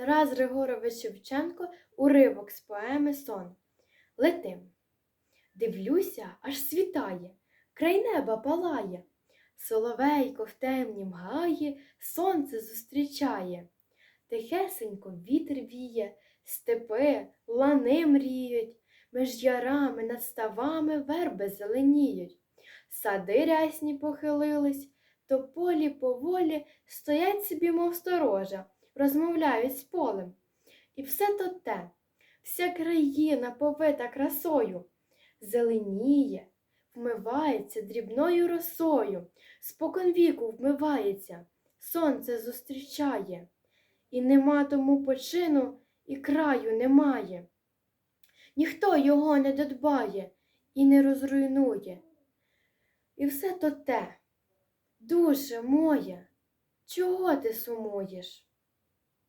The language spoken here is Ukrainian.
Тарас Григорович Шевченко уривок з поеми Сон. Летим. Дивлюся, аж світає, край неба палає. Соловейко в темнім гаї сонце зустрічає. Тихесенько вітер віє, степи, лани мріють, меж ярами над ставами верби зеленіють. Сади рясні похилились, то полі поволі стоять собі, мов сторожа, розмовляють з полем. І все то те, вся країна повита красою, зеленіє, вмивається дрібною росою, споконвіку вмивається, сонце зустрічає, і нема тому почину, і краю немає. Ніхто його не додбає і не розруйнує. І все то те, душе моє, чого ти сумуєш?